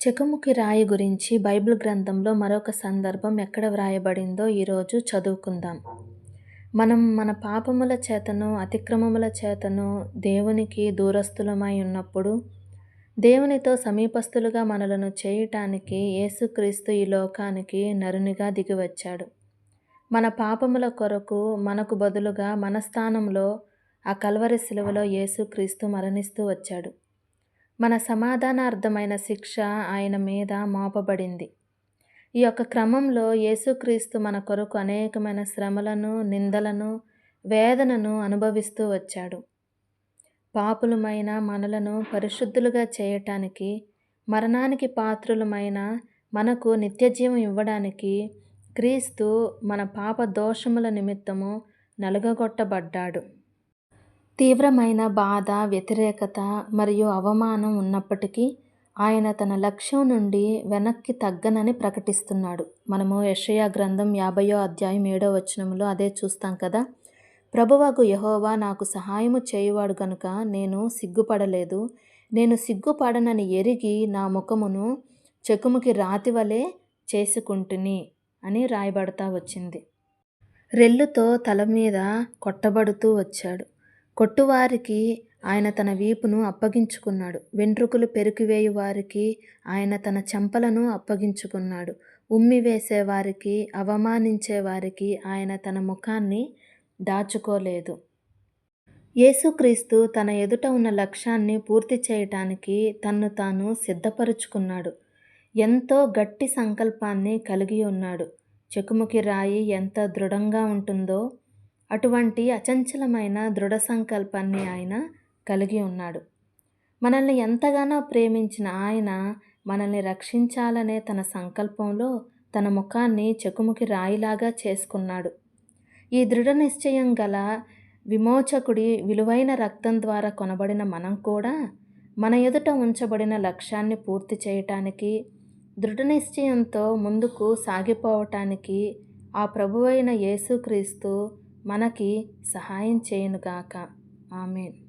చెకుముకి రాయి గురించి బైబిల్ గ్రంథంలో మరొక సందర్భం ఎక్కడ వ్రాయబడిందో ఈరోజు చదువుకుందాం. మనం మన పాపముల చేతను అతిక్రమముల చేతను దేవునికి దూరస్థులమై ఉన్నప్పుడు దేవునితో సమీపస్తులుగా మనలను చేయటానికి యేసుక్రీస్తు ఈ లోకానికి నరునిగా దిగివచ్చాడు. మన పాపముల కొరకు మనకు బదులుగా మన స్థానంలో ఆ కల్వరి శిలువలో యేసుక్రీస్తు మరణిస్తూ వచ్చాడు. మన సమాధానార్థమైన శిక్ష ఆయన మీద మోపబడింది. ఈ యొక్క క్రమంలో యేసుక్రీస్తు మన కొరకు అనేకమైన శ్రమలను నిందలను వేదనను అనుభవిస్తూ వచ్చాడు. పాపులమైన మనలను పరిశుద్ధులుగా చేయటానికి మరణానికి పాత్రులమైన మనకు నిత్యజీవం ఇవ్వడానికి క్రీస్తు మన పాప దోషముల నిమిత్తము నలుగగొట్టబడ్డాడు. తీవ్రమైన బాధ వ్యతిరేకత మరియు అవమానం ఉన్నప్పటికీ ఆయన తన లక్ష్యం నుండి వెనక్కి తగ్గనని ప్రకటిస్తున్నాడు. మనము యషయా గ్రంథం యాభయో అధ్యాయం ఏడో వచనంలో అదే చూస్తాం కదా? ప్రభువాకు యహోవా నాకు సహాయము చేయువాడు గనుక నేను సిగ్గుపడలేదు. నేను సిగ్గుపడనని ఎరిగి నా ముఖమును చెకుముకి రాతి వలె చేసుకుంటుని అని రాయబడతా వచ్చింది. రెల్లుతో తల మీద కొట్టబడుతూ వచ్చాడు. కొట్టువారికి ఆయన తన వీపును అప్పగించుకున్నాడు. వెంట్రుకలు పెరికివేయు వారికి ఆయన తన చెంపలను అప్పగించుకున్నాడు. ఉమ్మి వేసేవారికి అవమానించే వారికి ఆయన తన ముఖాన్ని దాచుకోలేదు. యేసుక్రీస్తు తన ఎదుట ఉన్న లక్ష్యాన్ని పూర్తి చేయటానికి తన్ను తాను సిద్ధపరుచుకున్నాడు. ఎంతో గట్టి సంకల్పాన్ని కలిగి ఉన్నాడు. చెకుముకి రాయి ఎంత దృఢంగా ఉంటుందో అటువంటి అచంచలమైన దృఢ సంకల్పాన్ని ఆయన కలిగి ఉన్నాడు. మనల్ని ఎంతగానో ప్రేమించిన ఆయన మనల్ని రక్షించాలనే తన సంకల్పంలో తన ముఖాన్ని చెకుముకి రాయిలాగా చేసుకున్నాడు. ఈ దృఢ నిశ్చయం గల విమోచకుడి విలువైన రక్తం ద్వారా కొనబడిన మనం కూడా మన ఎదుట ఉంచబడిన లక్ష్యాన్ని పూర్తి చేయటానికి దృఢ నిశ్చయంతో ముందుకు సాగిపోవటానికి ఆ ప్రభువైన యేసుక్రీస్తు మనకి సహాయం చేయనుగాక. ఆమెన్.